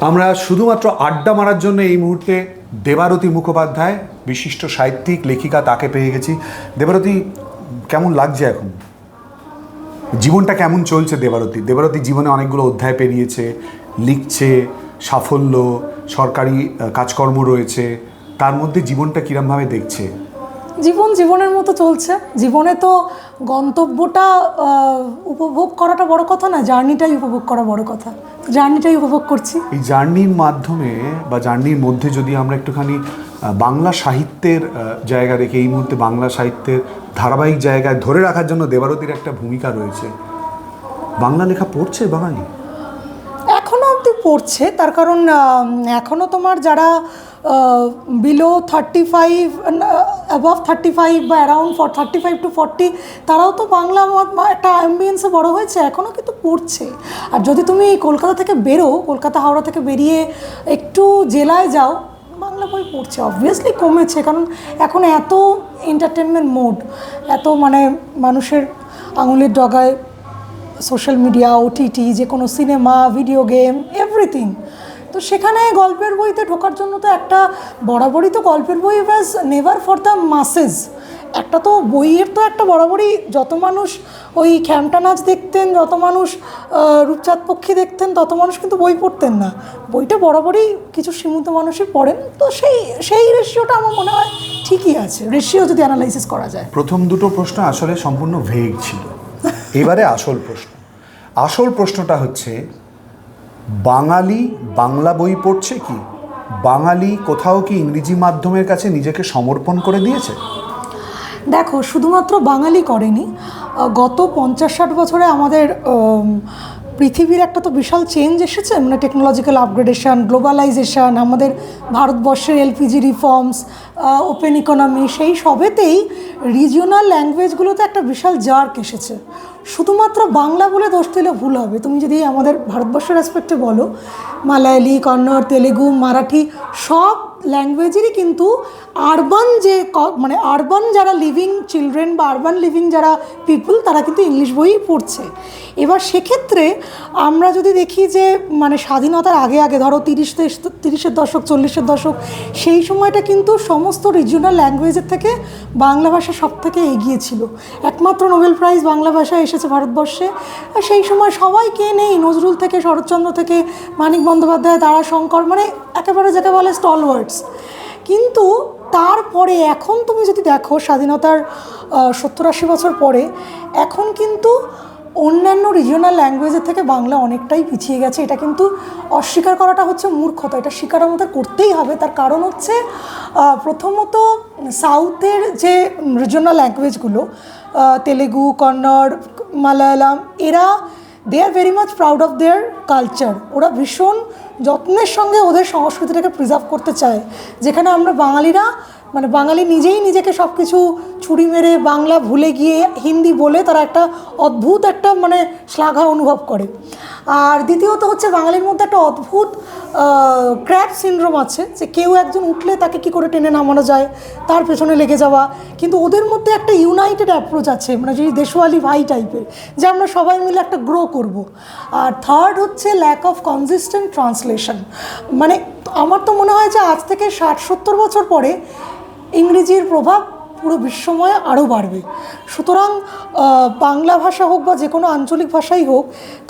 আমরা শুধুমাত্র আড্ডা মারার জন্য এই মুহূর্তে দেবারতী মুখোপাধ্যায়, বিশিষ্ট সাহিত্যিক, লেখিকা, তাকে পেয়ে গেছি। দেবারতী, কেমন লাগছে এখন? জীবনটা কেমন চলছে দেবারতী? দেবারতী জীবনে অনেকগুলো অধ্যায় পেরিয়েছে, লিখছে, সাফল্য, সরকারি কাজকর্ম রয়েছে। তার মধ্যে জীবনটা কিরমভাবে দেখছে? জীবন জীবনের মতো চলছে। জীবনে তো গন্তব্যটা উপভোগ করাটা বড় কথা না, জার্নিটাই উপভোগ করা বড় কথা? জার্নিটাই উপভোগ করছি। এই জার্নির মাধ্যমে বা জার্নির মধ্যে যদি আমরা একটুখানি বাংলা সাহিত্যের জায়গা দেখে, এই মুহূর্তে বাংলা সাহিত্যের ধারাবাহিক জায়গায় ধরে রাখার জন্য দেবারতীর একটা ভূমিকা রয়েছে। বাংলা লেখা পড়ছে বাঙালি? পড়ছে, তার কারণ এখনও তোমার যারা below thirty five above thirty five বা around for thirty five to forty তারাও তো বাংলা একটা অ্যাম্বিয়েন্সে বড় হয়েছে এখনও কিন্তু পড়ছে। আর যদি তুমি কলকাতা থেকে বেরো, কলকাতা হাওড়া থেকে বেরিয়ে একটু জেলায় যাও, বাংলা বই পড়ছে অবভিয়াসলি কমেছে, কারণ এখন এত এন্টারটেনমেন্ট মোড এত মানে মানুষের আঙুলের ডগায় সোশ্যাল মিডিয়া ওটিটি যে কোনো সিনেমা ভিডিও গেম এভরিথিং তো সেখানে গল্পের বইতে ঢোকার জন্য তো একটা বরাবরই তো গল্পের বই was never for the masses একটা তো বইয়ের তো একটা বরাবরই যত মানুষ ওই খ্যামটা নাচ দেখতেন, যত মানুষ রূপচাঁদ পক্ষী দেখতেন, তত মানুষ কিন্তু বই পড়তেন না। বইটা বরাবরই কিছু সীমিত মানুষই পড়েন। তো সেই সেই রেশিওটা আমার মনে হয় ঠিকই আছে। রেশিও যদি অ্যানালাইসিস করা যায়। প্রথম দুটো প্রশ্ন আসলে সম্পূর্ণ ভেগ ছিল। এবারে আসল প্রশ্ন। আসল প্রশ্নটা হচ্ছে, বাঙালি বাংলা বই পড়ছে কি? বাঙালি কোথাও কি ইংরেজি মাধ্যমের কাছে নিজেকে সমর্পণ করে দিয়েছে? দেখো, শুধুমাত্র বাঙালি করেনি। গত পঞ্চাশ ষাট বছরে আমাদের পৃথিবীর একটা তো বিশাল চেঞ্জ এসেছে মানে টেকনোলজিক্যাল আপগ্রেডেশন গ্লোবালাইজেশন আমাদের ভারতবর্ষের এলপিজি রিফর্মস ওপেন ইকোনমি সেই সবেতেই রিজিওনাল ল্যাঙ্গুয়েজগুলোতে একটা বিশাল জার্ক এসেছে। শুধুমাত্র বাংলা বলে দোষ দিলে ভুল হবে। তুমি যদি আমাদের ভারতবর্ষের অ্যাসপেক্টে বলো, মালায়ালি, কন্নড়, তেলেগু, মারাঠি, সব ল্যাঙ্গুয়েজেরই কিন্তু আরবান যে মানে আরবান যারা লিভিং চিলড্রেন বা আরবান লিভিং যারা পিপল তারা কিন্তু ইংলিশ বইই পড়ছে। এবার সেক্ষেত্রে আমরা যদি দেখি যে মানে স্বাধীনতার আগে আগে, ধরো তিরিশ তিরিশের দশক, চল্লিশের দশক, সেই সময়টা কিন্তু সমস্ত রিজিওনাল ল্যাঙ্গুয়েজের থেকে বাংলা ভাষা সব থেকে এগিয়ে ছিল। একমাত্র নোবেল প্রাইজ বাংলা ভাষায় এসেছে ভারতবর্ষে। সেই সময় সবাই কে নেই? নজরুল থেকে, শরৎচন্দ্র থেকে, মানিক বন্দ্যোপাধ্যায়, তারাশঙ্কর মানে একেবারে যাকে বলে স্টলওয়ার্ডস কিন্তু তারপরে এখন তুমি যদি দেখো স্বাধীনতার সত্তর আশি বছর পরে, এখন কিন্তু অন্যান্য রিজিওনাল ল্যাঙ্গুয়েজের থেকে বাংলা অনেকটাই পিছিয়ে গেছে। এটা কিন্তু অস্বীকার করাটা হচ্ছে মূর্খতা। এটা স্বীকার আমাদের করতেই হবে। তার কারণ হচ্ছে প্রথমত সাউথের যে রিজিওনাল ল্যাঙ্গুয়েজগুলো তেলেগু, কন্নড়, মালায়ালাম, এরা they are very much proud of their culture ওরা ভীষণ যত্নের সঙ্গে ওদের সংস্কৃতিটাকে প্রিজার্ভ করতে চায়। যেখানে আমরা বাঙালিরা মানে বাঙালি নিজেই নিজেকে সব কিছু ছুরি মেরে বাংলা ভুলে গিয়ে হিন্দি বলে তারা একটা অদ্ভুত একটা মানে শ্লাঘা অনুভব করে। আর দ্বিতীয়ত হচ্ছে বাঙালির মধ্যে একটা অদ্ভুত ক্র্যাপ সিনড্রোম আছে যে কেউ একজন উঠলে তাকে কি করে টেনে নামানো যায়, তার পেছনে লেগে যাওয়া। কিন্তু ওদের মধ্যে একটা ইউনাইটেড অ্যাপ্রোচ আছে মানে যদি দেশওয়ালি ভাই টাইপের যে আমরা সবাই মিলে একটা গ্রো করব। আর থার্ড হচ্ছে ল্যাক অফ কনসিস্টেন্ট ট্রান্সলেশন মানে আমার তো মনে হয় যে আজ থেকে ষাট সত্তর বছর পরে ইংরেজির প্রভাব পুরো বিশ্বময় আরও বাড়বে। সুতরাং বাংলা ভাষা হোক বা যে কোনো আঞ্চলিক ভাষাই হোক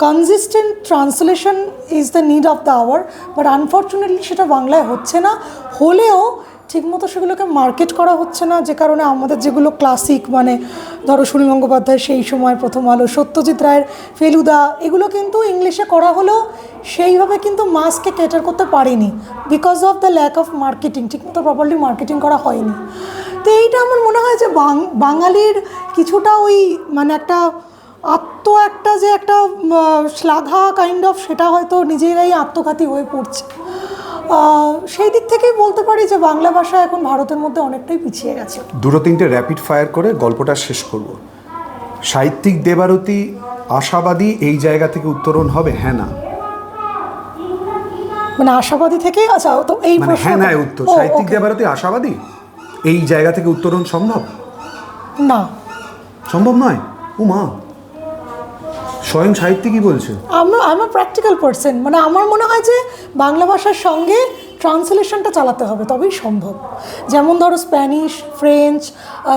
consistent translation is the need of the hour but unfortunately সেটা বাংলায় হচ্ছে না। হলেও ঠিকমতো সেগুলোকে মার্কেট করা হচ্ছে না, যে কারণে আমাদের যেগুলো ক্লাসিক মানে ধরো সুনীল গঙ্গোপাধ্যায় সেই সময় প্রথম আলো, সত্যজিৎ রায়ের ফেলুদা, এগুলো কিন্তু ইংলিশে করা হলেও সেইভাবে কিন্তু মাসকে ক্যাটার করতে পারেনি because of the lack of marketing ঠিকমতো প্রপারলি মার্কেটিং করা হয়নি। তো এইটা আমার মনে হয় যে বাঙালির কিছুটা ওই মানে একটা আত্ম একটা যে একটা শ্লাঘা কাইন্ড অফ সেটা হয়তো নিজেরাই আত্মঘাতী হয়ে পড়ছে। সেই দিক থেকেই বলতে পারি যে বাংলা ভাষা এখন ভারতের মধ্যে অনেকটাই পিছিয়ে গেছে। দুটো তিনটে র্যাপিড ফায়ার করে গল্পটা শেষ করব। সাহিত্যিক দেবারতী আশাবাদী এই জায়গা থেকে উত্তরণ হবে হ্যাঁ না মানে আশাবাদী থেকে আচ্ছা তো এই মানে হ্যাঁ না উত্তর। সাহিত্যিক. দেবারতী আশাবাদী? এই জায়গা থেকে উত্তরণ সম্ভব? না। সম্ভব নয়? ও মা স্বয়ং সাহিত্যিকই বলছে। আমরা আমার প্র্যাকটিক্যাল পার্সন মানে আমার মনে হয় যে বাংলা ভাষার সঙ্গে ট্রান্সলেশনটা চালাতে হবে তবেই সম্ভব। যেমন ধরো স্প্যানিশ ফ্রেঞ্চ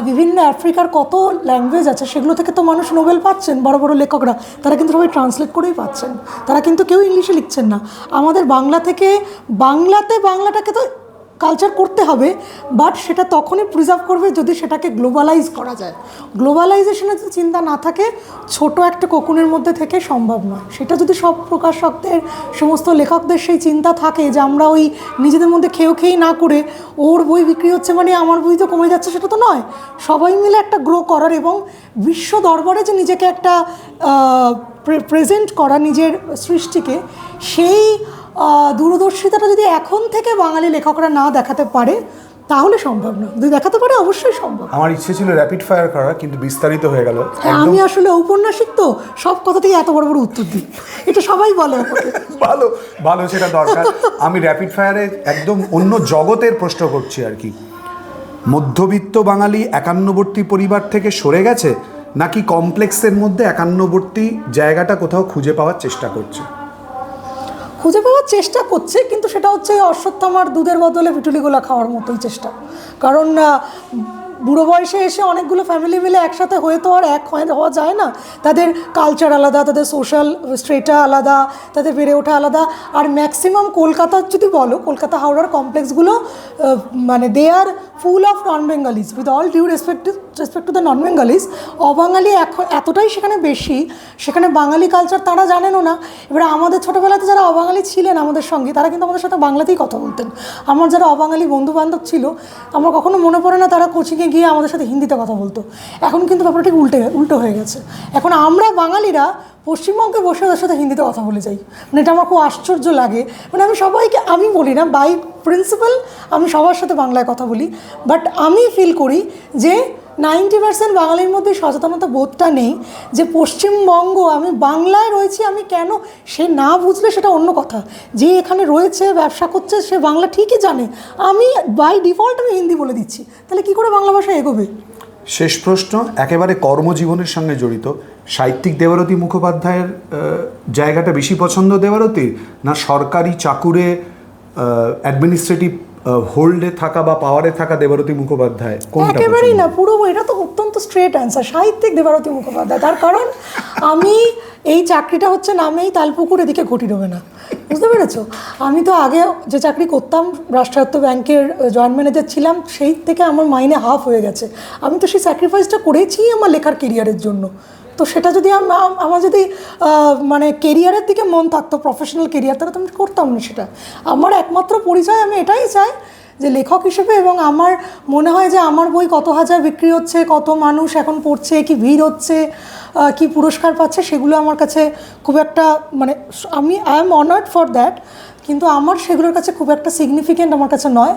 বিভিন্ন আফ্রিকার কত ল্যাঙ্গুয়েজ আছে সেগুলো থেকে তো মানুষ নোবেল পাচ্ছেন বড় বড় লেখকরা। তারা কিন্তু সবাই ট্রান্সলেট করেই পাচ্ছেন। তারা কিন্তু কেউ ইংলিশে লিখছেন না। আমাদের বাংলা থেকে বাংলাতে বাংলাটাকে তো কালচার করতে হবে বাট সেটা তখনই প্রিজার্ভ করবে যদি সেটাকে গ্লোবালাইজ করা যায়। গ্লোবালাইজেশনের যদি চিন্তা না থাকে, ছোট একটা কোকুনের মধ্যে থেকে সম্ভব নয়। সেটা যদি সব প্রকাশকদের, সমস্ত লেখকদের সেই চিন্তা থাকে যে আমরা ওই নিজেদের মধ্যে খেয়েও খেয়েই না করে ওর বই বিক্রি হচ্ছে মানে আমার বই তো কমে যাচ্ছে, সেটা তো নয়। সবাই মিলে একটা গ্রো করার এবং বিশ্ব দরবারে যে নিজেকে একটা প্রেজেন্ট করা নিজের সৃষ্টিকে, সেই দূরদর্শিতাটা যদি এখন থেকে বাঙালি লেখকরা না দেখাতে পারে তাহলে সম্ভব না। যদি দেখাতে পারে অবশ্যই সম্ভব। আমার ইচ্ছে ছিল র্যাপিড ফায়ার করা কিন্তু বিস্তারিত হয়ে গেল। হ্যাঁ, আমি আসলে ঔপন্যাসিক তো সব কথাতেই এত বড় বড় উত্তর দিই। এটা সবাই বলে ভালো ভালো সেটা দরকার। আমি র্যাপিড ফায়ারে একদম অন্য জগতের প্রশ্ন করছি আর কি। মধ্যবিত্ত বাঙালি একান্নবর্তী পরিবার থেকে সরে গেছে নাকি কমপ্লেক্সের মধ্যে একান্নবর্তী জায়গাটা কোথাও খুঁজে পাওয়ার চেষ্টা করছে? খুঁজে পাওয়ার চেষ্টা করছে, কিন্তু সেটা হচ্ছে অশ্বত্থামার দুধের বদলে পিটুলিগুলা খাওয়ার মতোই চেষ্টা। কারণ বুড়ো বয়সে এসে অনেকগুলো ফ্যামিলি মিলে একসাথে হয়ে তো আর এক হওয়া যায় না। তাদের কালচার আলাদা, তাদের সোশ্যাল স্ট্রেটা আলাদা, তাদের বেড়ে ওঠা আলাদা। আর ম্যাক্সিমাম কলকাতার যদি বলো, কলকাতা হাওড়ার কমপ্লেক্সগুলো মানে they are full of non Bengalis with all due respect respect to the non Bengalis অবাঙালি এখন এতটাই সেখানে বেশি, সেখানে বাঙালি কালচার তারা জানেনও না। এবারে আমাদের ছোটোবেলাতে যারা অবাঙালি ছিলেন আমাদের সঙ্গে, তারা কিন্তু আমাদের সাথে বাংলাতেই কথা বলতেন। আমার যারা অবাঙালি বন্ধু বান্ধব ছিল, আমার কখনো মনে পড়ে না তারা কোচিংয়ে গিয়ে আমাদের সাথে হিন্দিতে কথা বলতো। এখন কিন্তু ব্যাপারটা উল্টে, উল্টো হয়ে গেছে। এখন আমরা বাঙালিরা পশ্চিমবঙ্গে বসে ওদের সাথে হিন্দিতে কথা বলে যাই। মানে এটা আমার খুব আশ্চর্য লাগে। মানে আমি সবাইকে, আমি বলি না বাই প্রিন্সিপাল আমি সবার সাথে বাংলায় কথা বলি। বাট আমি ফিল করি যে নাইনটি পার্সেন্ট বাঙালির মধ্যে সচেতনতা বোধটা নেই যে পশ্চিমবঙ্গ আমি বাংলায় রয়েছি, আমি কেন সে না বুঝলে সেটা অন্য কথা। যে এখানে রয়েছে, ব্যবসা করছে, সে বাংলা ঠিকই জানে। আমি বাই ডিফল্ট আমি হিন্দি বলে দিচ্ছি। তাহলে কি করে বাংলা ভাষা এগোবে? শেষ প্রশ্ন, একেবারে কর্মজীবনের সঙ্গে জড়িত। সাহিত্যিক দেবারতী মুখোপাধ্যায়ের জায়গাটা বেশি পছন্দ দেবারতীর না সরকারি চাকুরে অ্যাডমিনিস্ট্রেটিভ হোল্ডে থাকা বা পাওয়ারে থাকা দেবারতী মুখোপাধ্যায় কোনটা একেবারেই না, পুরো এটা তো অত্যন্ত স্ট্রেট অ্যান্সার সাহিত্যিক দেবারতী মুখোপাধ্যায়। তার কারণ, আমি এই চাকরিটা হচ্ছে নামেই তালপুকুর এদিকে ঘটি ডোবে না। বুঝতে পেরেছ? আমি তো আগে যে চাকরি করতাম, রাষ্ট্রায়ত্ত ব্যাংকের জয়েন্ট ম্যানেজার ছিলাম, সেই থেকে আমার মাইনে হাফ হয়ে গেছে। আমি তো সেই স্যাক্রিফাইসটা করেছি আমার লেখার কেরিয়ারের জন্য। তো সেটা যদি আম- আম- আমার যদি মানে কেরিয়ারের দিকে মন থাকতো প্রফেশনাল কেরিয়ার তাহলে তো আমি করতাম না সেটা। আমার একমাত্র পরিচয়, আমি এটাই চাই যে লেখক হিসেবে এবং আমার মনে হয় যে আমার বই কত হাজার বিক্রি হচ্ছে, কত মানুষ এখন পড়ছে, কি ভিড় হচ্ছে কি পুরস্কার পাচ্ছে, সেগুলো আমার কাছে খুব একটা মানে আমি I am honoured for that কিন্তু আমার সেগুলোর কাছে খুব একটা সিগনিফিকেন্ট আমার কাছে নয়।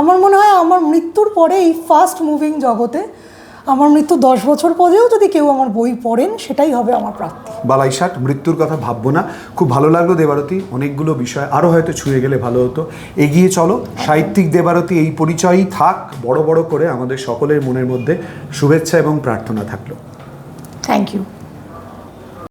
আমার মনে হয় আমার মৃত্যুর পরে এই ফাস্ট মুভিং জগতে আমার মৃত্যু দশ বছর পরেও যদি কেউ আমার বই পড়েন সেটাই হবে আমার প্রাপ্তি। বালাইশাট মৃত্যুর কথা ভাববো না। খুব ভালো লাগল দেবারতী। অনেকগুলো বিষয় আরও হয়তো ছুঁয়ে গেলে ভালো হতো। এগিয়ে চলো। সাহিত্যিক দেবারতী এই পরিচয়ই থাক। বড় বড় করে আমাদের সকলের মনের মধ্যে শুভেচ্ছা এবং প্রার্থনা থাকল। Thank you